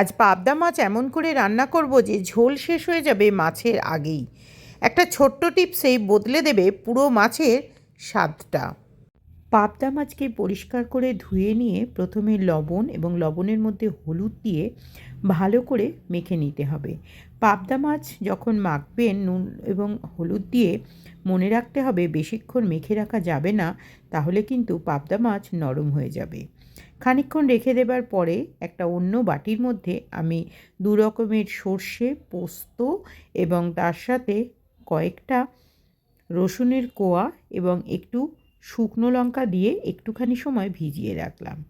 আজ পাবদা মাছ এমন করে রান্না করব যে ঝোল শেষ হয়ে যাবে মাছের আগেই। একটা ছোট্ট টিপসেই বদলে দেবে পুরো মাছের স্বাদটা। পাবদা মাছকে পরিষ্কার করে ধুয়ে নিয়ে প্রথমে লবণ এবং লবণের মধ্যে হলুদ দিয়ে ভালো করে মেখে নিতে হবে। পাবদা মাছ যখন মাখবেন নুন এবং হলুদ দিয়ে মনে রাখতে হবে বেশিক্ষণ মেখে রাখা যাবে না, তাহলে কিন্তু পাবদা মাছ নরম হয়ে যাবে। খানিকক্ষণ রেখে দেবার পরে একটা অন্য বাটির মধ্যে আমি দু রকমের সর্ষে, পোস্ত এবং তার সাথে কয়েকটা রসুনের কোয়া এবং একটু শুকনো লঙ্কা দিয়ে একটুখানি সময় ভিজিয়ে রাখলাম।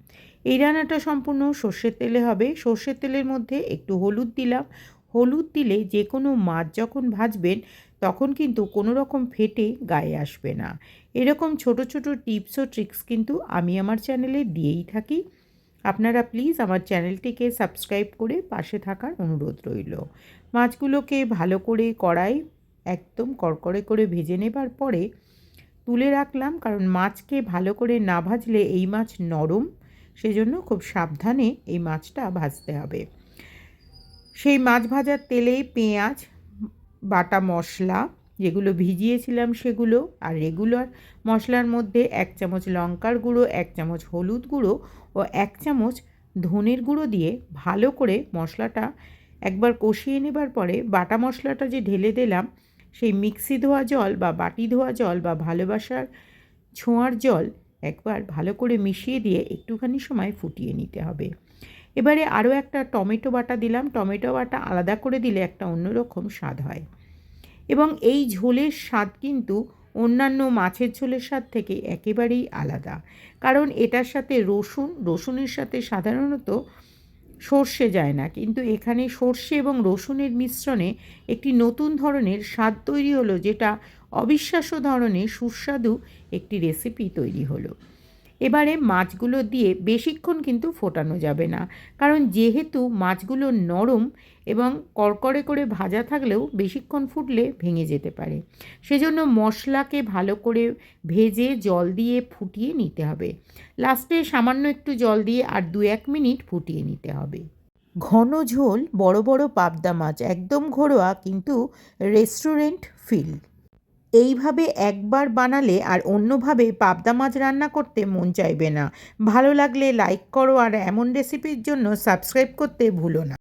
এই রান্নাটা সম্পূর্ণ সর্ষের তেলে হবে। সর্ষের তেলের মধ্যে একটু হলুদ দিলাম। হলুদ দিলে যে কোনো মাছ যখন ভাজবেন, তখন কিন্তু কোনো রকম ফেটে গায়ে আসবে না। এরকম ছোট ছোট টিপস ও ট্রিক্স কিন্তু আমি আমার চ্যানেলে দিয়েই থাকি। আপনারা প্লিজ আমার চ্যানেলটিকে সাবস্ক্রাইব করে পাশে থাকার অনুরোধ রইল। মাছগুলোকে ভালো করে কড়াই একদম কড়কড়ে করে ভেজে নেবার পরে তুলে রাখলাম, কারণ মাছকে ভালো করে না ভাজলে এই মাছ নরম। সেজন্য খুব সাবধানে এই মাছটা ভাজতে হবে। সেই মাছ ভাজার তেলেই পেঁয়াজ, বাটা মশলা, যেগুলো ভিজিয়েছিলাম সেগুলো, আর রেগুলার মশলার মধ্যে এক চামচ লঙ্কার গুঁড়ো, এক চামচ হলুদ গুঁড়ো ও এক চামচ ধনের গুঁড়ো দিয়ে ভালো করে মশলাটা একবার কষিয়ে নেবার পরে বাটা মশলাটা যে ঢেলে দিলাম, সেই মিক্সি ধোয়া জল বা বাটি ধোয়া জল বা ভালোবাসার ছোঁয়ার জল একবার ভালো করে মিশিয়ে দিয়ে একটুখানি সময় ফুটিয়ে নিতে হবে। এবারে আরও একটা টমেটো বাটা দিলাম। টমেটো বাটা আলাদা করে দিলে একটা অন্যরকম স্বাদ হয়। এবং এই ঝোলের স্বাদ কিন্তু অন্যান্য মাছের ঝোলের স্বাদ থেকে একেবারেই আলাদা। কারণ এটার সাথে রসুন, রসুনের সাথে সাধারণত সর্ষে যায় না। কিন্তু এখানে সর্ষে এবং রসুনের মিশ্রণে একটি নতুন ধরনের স্বাদ তৈরি হলো, যেটা অবিশ্বাস্য ধরনের সুস্বাদু একটি রেসিপি তৈরি হলো। এবারে মাছগুলো দিয়ে বেশিক্ষণ কিন্তু ফোটানো যাবে না। কারণ যেহেতু মাছগুলো নরম এবং কড়কড়ে করে ভাজা থাকলেও বেশিক্ষণ ফুটলে ভেঙে যেতে পারে। সেজন্য মশলাকে ভালো করে ভেজে জল দিয়ে ফুটিয়ে নিতে হবে। লাস্টে সামান্য একটু জল দিয়ে আর দু এক মিনিট ফুটিয়ে নিতে হবে। ঘন ঝোল বড় বড় পাবদা মাছ, একদম ঘরোয়া কিন্তু রেস্টুরেন্ট ফিল এইভাবে একবার বানালে আর অন্যভাবে পাবদা মাছ রান্না করতে মন চাইবে না। ভালো লাগলে লাইক করো আর এমন রেসিপির জন্য সাবস্ক্রাইব করতে ভুলো না।